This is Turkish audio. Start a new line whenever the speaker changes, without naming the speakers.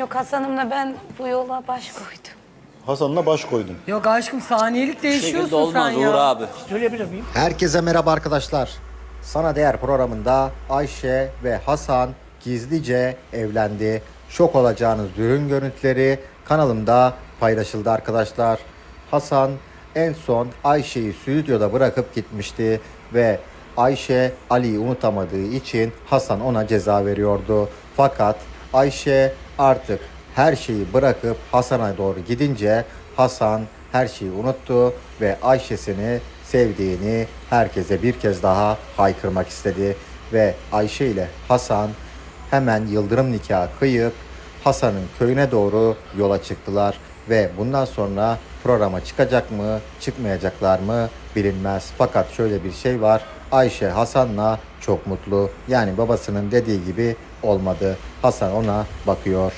Yok Hasan'ımla ben bu yola baş koydum.
Hasan'la baş koydun.
Yok aşkım saniyelik değişiyorsun sen
olmaz
ya.
Uğur abi.
Söyleyebilir miyim?
Herkese merhaba arkadaşlar. Sana Değer programında Ayşe ve Hasan gizlice evlendi. Şok olacağınız düğün görüntüleri kanalımda paylaşıldı arkadaşlar. Hasan en son Ayşe'yi stüdyoda bırakıp gitmişti ve Ayşe Ali'yi unutamadığı için Hasan ona ceza veriyordu. Fakat Ayşe artık her şeyi bırakıp Hasan'a doğru gidince Hasan her şeyi unuttu ve Ayşe'sini sevdiğini herkese bir kez daha haykırmak istedi. Ve Ayşe ile Hasan hemen yıldırım nikahı kıyıp Hasan'ın köyüne doğru yola çıktılar. Ve bundan sonra programa çıkacak mı, çıkmayacaklar mı bilinmez. Fakat şöyle bir şey var. Ayşe Hasan'la çok mutlu. Yani babasının dediği gibi olmadı. Hasan ona bakıyor.